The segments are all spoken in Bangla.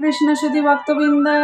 কৃষ্ণ সুধী ভক্তবৃন্দা।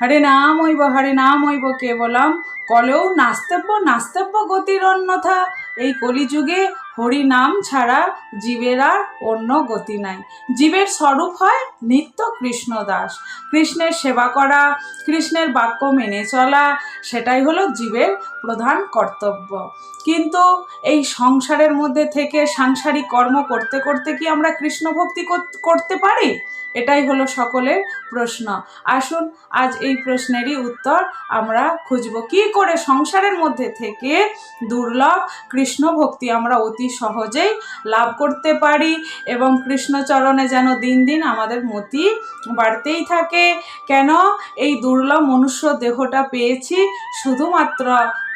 হরে নাম হইব, হরে নাম হইব কেবলম। কলেও নাস্তব্য নাস্তব্য গতির অন্যথা এই কলিযুগে হরি নাম ছাড়া জীবের আর অন্য গতি নাই। জীবের স্বরূপ হয় নিত্য কৃষ্ণ দাস কৃষ্ণের সেবা করা, কৃষ্ণের বাক্য মেনে চলা, সেটাই হলো জীবের প্রধান কর্তব্য। কিন্তু এই সংসারের মধ্যে থেকে সাংসারিক কর্ম করতে করতে কি আমরা কৃষ্ণ ভক্তি কর- করতে পারি? এটাই হলো সকলের প্রশ্ন। আসুন, আজ এই প্রশ্নেরই উত্তর আমরা খুঁজব। কি করে সংসারের মধ্যে থেকে দুর্লভ কৃষ্ণ ভক্তি আমরা অতি সহজেই লাভ করতে পারি এবং কৃষ্ণচরণে যেন দিন দিন আমাদের মতি বাড়তেই থাকে। কেন? এই দুর্লভ মনুষ্য দেহটা পেয়েছি শুধুমাত্র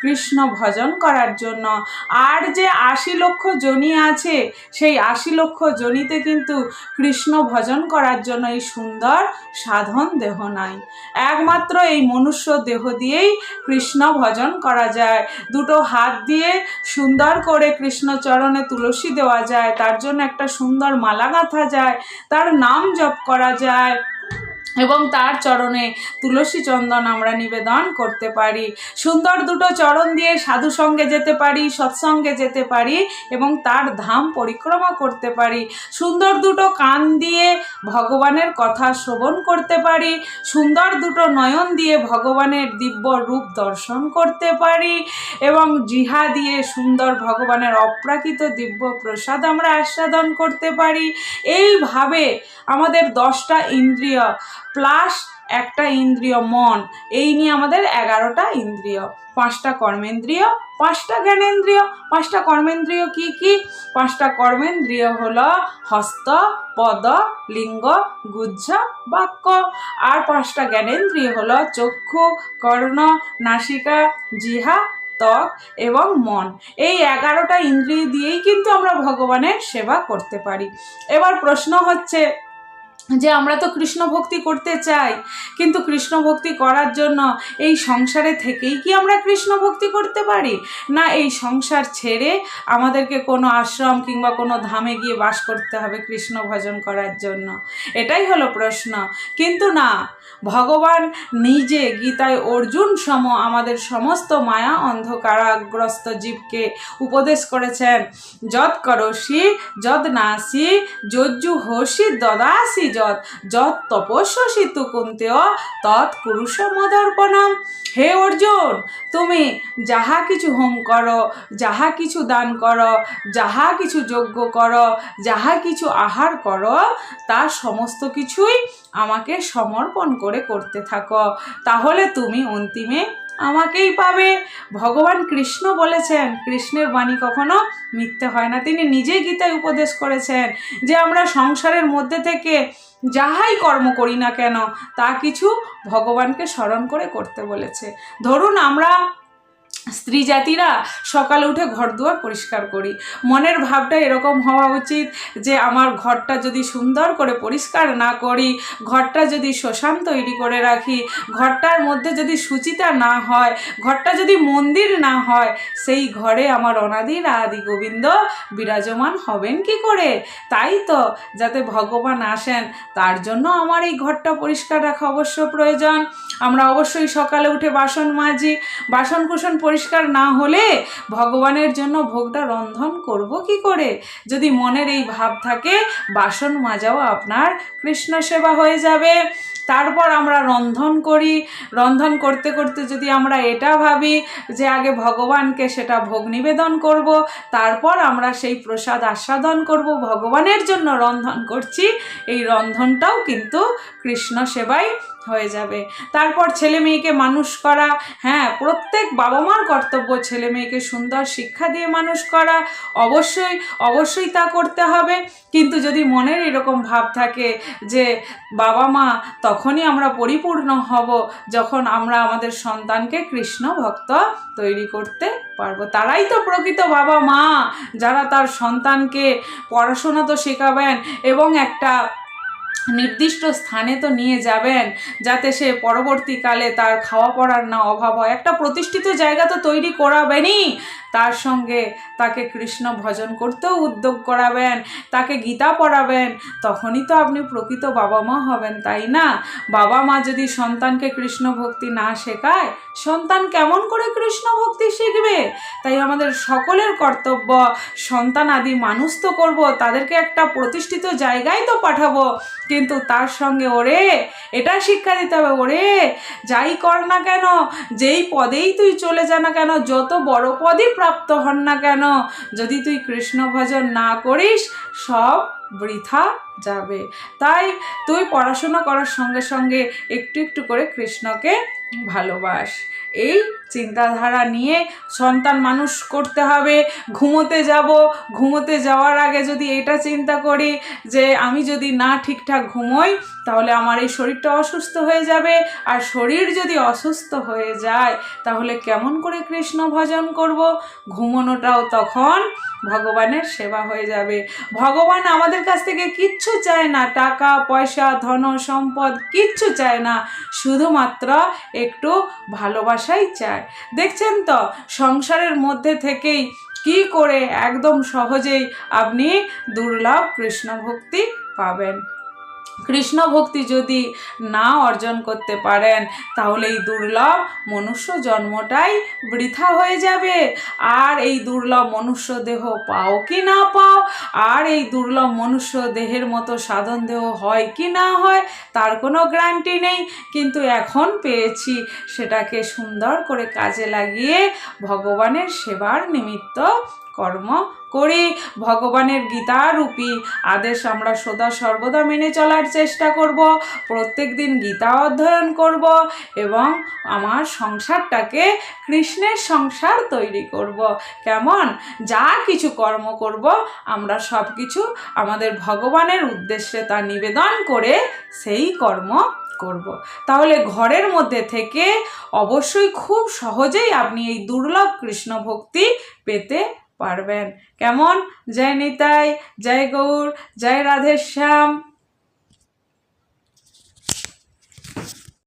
কৃষ্ণ ভজন করার জন্য। আর যে আশি লক্ষ জনি আছে, সেই আশি লক্ষ জনিতে কিন্তু কৃষ্ণ ভজন করার জন্য এই সুন্দর সাধন দেহ নাই। একমাত্র এই মনুষ্য দেহ দিয়েই কৃষ্ণ ভজন করা যায়। দুটো হাত দিয়ে সুন্দর করে কৃষ্ণ চরণে তুলসী দেওয়া যায়, তার জন্য একটা সুন্দর মালা গাঁথা যায়, তার নাম জপ করা যায়। এবং তার চরণে তুলসী চন্দন আমরা নিবেদন করতে পারি। সুন্দর দুটো চরণ দিয়ে সাধু সঙ্গে যেতে পারি, সৎসঙ্গে যেতে পারি এবং তার ধাম পরিক্রমা করতে পারি। সুন্দর দুটো কান দিয়ে ভগবানের কথা শ্রবণ করতে পারি। সুন্দর দুটো নয়ন দিয়ে ভগবানের দিব্য রূপ দর্শন করতে পারি এবং জিহা দিয়ে সুন্দর ভগবানের অপ্রাকৃত দিব্য প্রসাদ আমরা আস্বাদন করতে পারি। এইভাবে আমাদের দশটা ইন্দ্রিয় প্লাস একটা ইন্দ্রিয়, মন। এই নিয়ে আমাদের এগারোটা ইন্দ্রিয়। পাঁচটা কর্মেন্দ্রিয়, পাঁচটা জ্ঞানেন্দ্রিয়। পাঁচটা কর্মেন্দ্রিয় কি কি? পাঁচটা কর্মেন্দ্রিয় হল হস্ত, পদ, লিঙ্গ, গুজ্জ, বাক্য। আর পাঁচটা জ্ঞানেন্দ্রিয় হল চক্ষু, কর্ণ, নাসিকা, জিহা, ত্বক এবং মন। এই এগারোটা ইন্দ্রিয় দিয়েই কিন্তু আমরা ভগবানের সেবা করতে পারি। এবার প্রশ্ন হচ্ছে যে আমরা তো কৃষ্ণ ভক্তি করতে চাই, কিন্তু কৃষ্ণ ভক্তি করার জন্য এই সংসারে থেকেই কি আমরা কৃষ্ণ ভক্তি করতে পারি? না, এই সংসার ছেড়ে আমাদেরকে কোনো আশ্রম কিংবা কোনো ধামে গিয়ে বাস করতে হবে কৃষ্ণ ভজন করার জন্য। এটাই হলো প্রশ্ন। কিন্তু না ভগবান নিজে গীতায় অর্জুন সম আমাদের সমস্ত মায়া অন্ধকারাগ্রস্ত জীবকে উপদেশ করেছেন। যৎ করসি যদ নাসি, যজ্জু হসি, দদাসি, যৎ যৎ তপস্যসি তু কুন্তেয় তৎ পুরুষ মদর্পণম হে অর্জুন, তুমি যাহা কিছু হোম করো, যাহা কিছু দান করো, যাহা কিছু যজ্ঞ করো, যাহা কিছু আহার করো তার সমস্ত কিছুই আমাকে সমর্পণ করে করতে থাকো। তাহলে তুমি অন্তিমে আমাকেই পাবে। ভগবান কৃষ্ণ বলেছেন, কৃষ্ণের বাণী কখনো মিথ্যে হয় না। তিনি নিজেই গীতায় উপদেশ করেছেন যে আমরা সংসারের মধ্যে থেকে যাহাই কর্ম করি না কেন, তা কিছু ভগবানকে স্মরণ করে করতে বলেছে। ধরুন আমরা স্ত্রী জাতিরা সকালে উঠে ঘর দুয়ার পরিষ্কার করি। মনের ভাবটা এরকম হওয়া উচিত যে, আমার ঘরটা যদি সুন্দর করে পরিষ্কার না করি, ঘরটা যদি শ্মশান তৈরি করে রাখি, ঘরটার মধ্যে যদি সুচিতা না হয়, ঘরটা যদি মন্দির না হয়, সেই ঘরে আমার অনাদির আদি গোবিন্দ বিরাজমান হবেন কি করে? তাই তো, যাতে ভগবান আসেন, তার জন্য আমার এই ঘরটা পরিষ্কার রাখা অবশ্য প্রয়োজন। আমরা অবশ্যই সকালে উঠে বাসন মাজি বাসন কুসন পরিষ্কার না হলে ভগবানের জন্য ভোগটা রন্ধন করব কি করে? যদি মনের এই ভাব থাকে, বাসন মাজাও আপনার কৃষ্ণ সেবা হয়ে যাবে। তারপর আমরা রন্ধন করি। রন্ধন করতে করতে যদি আমরা এটা ভাবি যে আগে ভগবানকে সেটা ভোগ নিবেদন করব, তারপর আমরা সেই প্রসাদ আস্বাদন করব, ভগবানের জন্য রন্ধন করছি, এই রন্ধনটাও কিন্তু কৃষ্ণ সেবাই হয়ে যাবে। তারপর ছেলে মেয়েকে মানুষ করা হ্যাঁ প্রত্যেক বাবা মার কর্তব্য ছেলে মেয়েকে সুন্দর শিক্ষা দিয়ে মানুষ করা, অবশ্যই অবশ্যই তা করতে হবে। কিন্তু যদি মনের এরকম ভাব থাকে যে বাবা মা তখনই আমরা পরিপূর্ণ হব যখন আমরা আমাদের সন্তানকে কৃষ্ণ ভক্ত তৈরি করতে পারব। তারাই তো প্রকৃত বাবা মা যারা তার সন্তানকে পড়াশোনা তো শেখাবেন এবং একটা নির্দিষ্ট স্থানে তো নিয়ে যাবেন, যাতে সে পরবর্তীকালে তার খাওয়া পড়ার না অভাব হয়। একটা প্রতিষ্ঠিত জায়গা তো তৈরি করাবেনই। তার সঙ্গে তাকে কৃষ্ণ ভজন করতেও উদ্যোগ করাবেন, তাকে গীতা পড়াবেন, তখনই তো আপনি প্রকৃত বাবা মা হবেন, তাই না? বাবা মা যদি সন্তানকে কৃষ্ণ ভক্তি না শেখায় সন্তান কেমন করে কৃষ্ণ ভক্তি শিখবে? তাই আমাদের সকলের কর্তব্য, সন্তান আদি মানুষ তো করব, তাদেরকে একটা প্রতিষ্ঠিত জায়গায় তো পাঠাবো। কিন্তু তার সঙ্গে ওরে, এটা শিক্ষা দিতে হবে, ওরে, যাই কর না কেন, যেই পদেই তুই চলে যা না কেন, যত বড় পদই প্রাপ্ত হন না কেন, যদি তুই কৃষ্ণ ভজন না করিস, সব বৃথা যাবে। তাই তুই পড়াশোনা করার সঙ্গে সঙ্গে একটু একটু করে কৃষ্ণকে ভালোবাস। এই চিন্তাধারা নিয়ে সন্তান মানুষ করতে হবে। ঘুমোতে যাব। ঘুমোতে যাওয়ার আগে যদি এটা চিন্তা করি যে আমি যদি না ঠিকঠাক ঘুমোই, তাহলে আমার এই শরীরটা অসুস্থ হয়ে যাবে। আর শরীর যদি অসুস্থ হয়ে যায়, তাহলে কেমন করে কৃষ্ণ ভজন করব? ঘুমোনোটাও তখন ভগবানের সেবা হয়ে যাবে। ভগবান আমাদের কাছ থেকে কিচ্ছু চায় না। টাকা, পয়সা, ধন, সম্পদ কিচ্ছু চায় না। শুধুমাত্র একটু ভালোবাসাই চায়। দেখছেন তো সংসারের মধ্যে থেকেই কি করে একদম সহজেই আপনি দুর্লভ কৃষ্ণ ভক্তি পাবেন। কৃষ্ণ ভক্তি যদি না অর্জন করতে পারেন, তাহলে এই দুর্লভ মনুষ্য জন্মটাই বৃথা হয়ে যাবে। আর এই দুর্লভ মনুষ্য দেহ পাও কি না পাও? আর এই দুর্লভ মনুষ্য দেহের মতো সাধন দেহ হয় কি না হয়? তার কোনো গ্যারান্টি নেই। কিন্তু এখন পেয়েছি সেটাকে সুন্দর করে কাজে লাগিয়ে ভগবানের সেবার নিমিত্ত কর্ম করি। ভগবানের গীতারূপী আদেশ আমরা সদা সর্বদা মেনে চলার চেষ্টা করব। প্রত্যেক দিন গীতা অধ্যয়ন করব এবং আমার সংসারটাকে কৃষ্ণের সংসার তৈরি করব। কেমন? যা কিছু কর্ম করব, আমরা সব কিছু আমাদের ভগবানের উদ্দেশ্যে তা নিবেদন করে সেই কর্ম করব। তাহলে ঘরের মধ্যে থেকে অবশ্যই খুব সহজেই আপনি এই দুর্লভ কৃষ্ণ ভক্তি পেতে পারবেন। কেমন? জয় নিতাই জয় গৌর জয় রাধেশ্যাম।